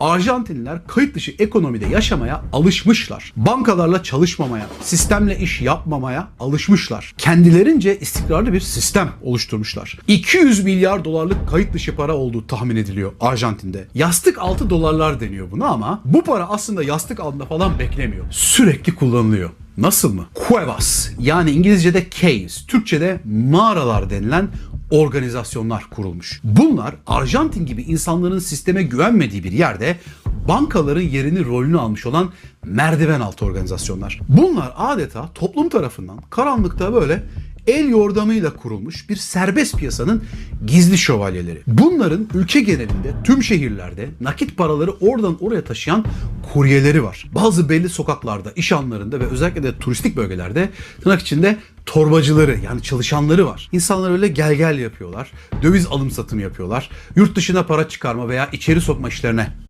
Arjantinliler kayıt dışı ekonomide yaşamaya alışmışlar. Bankalarla çalışmamaya, sistemle iş yapmamaya alışmışlar. Kendilerince istikrarlı bir sistem oluşturmuşlar. 200 milyar dolarlık kayıt dışı para olduğu tahmin ediliyor Arjantin'de. Yastık altı dolarlar deniyor buna ama bu para aslında yastık altında falan beklemiyor. Sürekli kullanılıyor. Nasıl mı? Cuevas yani İngilizce'de caves, Türkçe'de mağaralar denilen organizasyonlar kurulmuş. Bunlar Arjantin gibi insanların sisteme güvenmediği bir yerde bankaların yerini rolünü almış olan merdiven altı organizasyonlar. Bunlar adeta toplum tarafından karanlıkta böyle el yordamıyla kurulmuş bir serbest piyasanın gizli şövalyeleri. Bunların ülke genelinde tüm şehirlerde nakit paraları oradan oraya taşıyan kuryeleri var. Bazı belli sokaklarda, iş anlarında ve özellikle de turistik bölgelerde tırnak içinde torbacıları yani çalışanları var. İnsanlar öyle gel gel yapıyorlar. Döviz alım satımı yapıyorlar. Yurt dışına para çıkarma veya içeri sokma işlerine